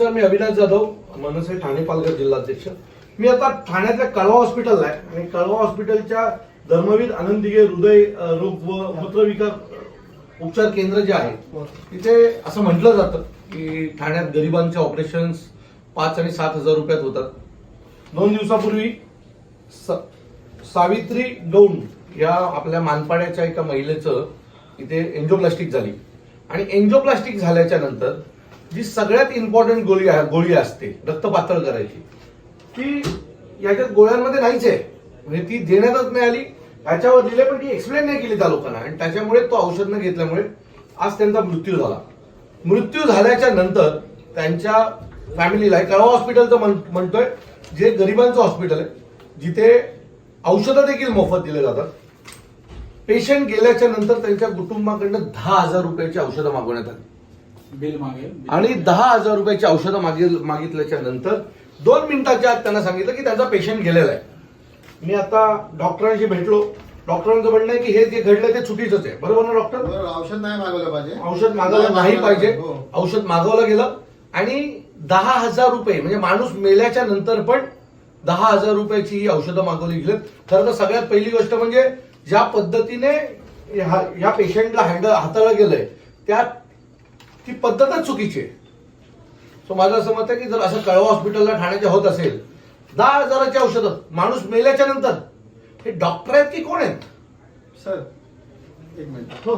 नमस्कार मी अविनाश जाधव मनसे ठाणे पालघर जिल्हाध्यक्ष. मी आता ठाण्यातल्या कळवा हॉस्पिटलला आहे आणि कळवा हॉस्पिटलच्या धर्मवीर आनंदिगे हृदय रोग व मूत्रविकार उपचार केंद्र जे आहे तिथे असं म्हटलं जातं की ठाण्यात गरिबांचे ऑपरेशन्स पाच आणि सात हजार रुपयात होतात. दोन दिवसापूर्वी सावित्री गौंड या आपल्या मानपाड्याच्या एका महिलेचं इथे एन्जिओप्लास्टिक झाली. आणि एन्जिओप्लास्टिक झाल्याच्यानंतर जी सगळ्यात इम्पॉर्टंट गोळी आहे गोळी असते रक्त पातळ करायची. ती याच्यात गोळ्यांमध्ये नाहीच आहे. म्हणजे ती देण्यातच नाही आली त्याच्यावर दिले पण ती एक्सप्लेन नाही केली त्या लोकांना. आणि त्याच्यामुळे तो औषध न घेतल्यामुळे आज त्यांचा मृत्यू झाला. मृत्यू झाल्याच्यानंतर त्यांच्या फॅमिलीला कळवा हॉस्पिटलचं म्हण- म्हणतोय जे गरिबांचं हॉस्पिटल आहे जिथे औषधं देखील मोफत दिले जातात. पेशंट गेल्याच्यानंतर त्यांच्या कुटुंबाकडनं दहा हजार रुपयाची औषधं मागवण्यात आली. बिल मागेल. आणि दहा हजार रुपयाची औषधं मागिल मागितल्याच्या नंतर दोन मिनिटाच्या आत त्यांना सांगितलं की त्यांचा पेशंट गेलेला आहे. मी आता डॉक्टरांशी भेटलो. डॉक्टरांचं म्हणणं आहे की हे जे घडलं ते चुकीचंच आहे. बरोबर ना डॉक्टर? औषध नाही मागवलं पाहिजे. औषध मागवलं नाही पाहिजे. हो. औषध मागवलं गेलं. आणि दहा हजार रुपये म्हणजे माणूस मेल्याच्या नंतर पण दहा हजार रुपयाची ही औषधं मागवली गेलीत खरं तर सगळ्यात पहिली गोष्ट म्हणजे ज्या पद्धतीने ह्या ह्या पेशंटला हँडल हाताळलं गेलंय त्या ती पद्धतच चुकीची आहे. सो माझं असं मत आहे की जर असं कळवा हॉस्पिटलला ठाण्याच्या होत असेल दहा हजाराची औषधं माणूस मेल्याच्या नंतर हे डॉक्टर आहेत की कोण आहेत? सर एक मिनिट हो.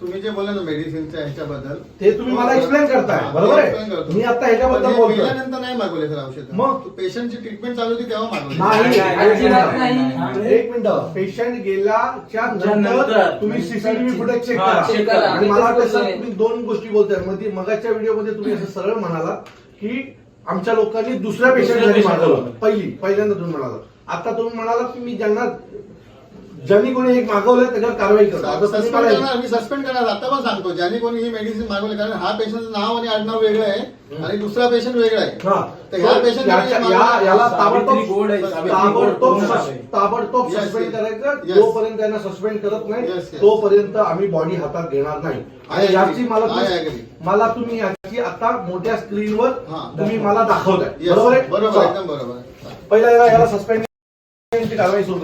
तुम्ही जे बोला ना मेडिसिनच्या ह्याच्याबद्दल ते तुम्ही मला explain करताय, हा, बरोबर आहे? मी आता ह्याच्याबद्दल पण बोलतोय. मेल्यानंतर नाही मागवले सर औषध मग? पेशंटची ट्रीटमेंट चालू होती तेव्हा मागवले एक मिनिट. नाही. एक मिनिट पेशंट गेल्याच्यानंतर. तुम्ही सीसीटीव्ही फुटेज चेक करा. आणि मला वाटतं सर बोलतोय. तुम्ही दोन गोष्टी बोलतायमध्ये मगाच्या व्हिडिओमध्ये तुम्ही असं सरळ म्हणाला की आमच्या लोकांनी दुसऱ्या पेशंट दुसऱ्या साठी patient मागवलं. पहिली पहिल्यांदा तुम्ही म्हणाला आता तुम्ही म्हणाला की मी ज्यांना ज्यांनी कोणी एक मागवलंय त्याच्यावर कारवाई करतो सस्पेंड करणार मी सस्पेंड करणार आता पण सांगतो ज्याने कोणी ही मेडिसिन मागवली कारण हा पेशंटचं नाव आणि आडनाव वेगळं आहे आणि दुसरा पेशंट वेगळा आहे हा. तर ह्या मागवलं- याला ताबडतोब Yes, सस्पेंड. करायचं. जोपर्यंत त्यांना सस्पेंड करत नाही. तोपर्यंत आम्ही बॉडी हातात घेणार नाही आणि. याची मला. मला तुम्ही याची आता मोठ्या स्क्रीनवर हा. तुम्ही मला दाखवताय Yes, बरोबर आहे बरोबर चला. एकदम बरोबर आहे. पहिला याला सस्पेंड कारवाई सुरू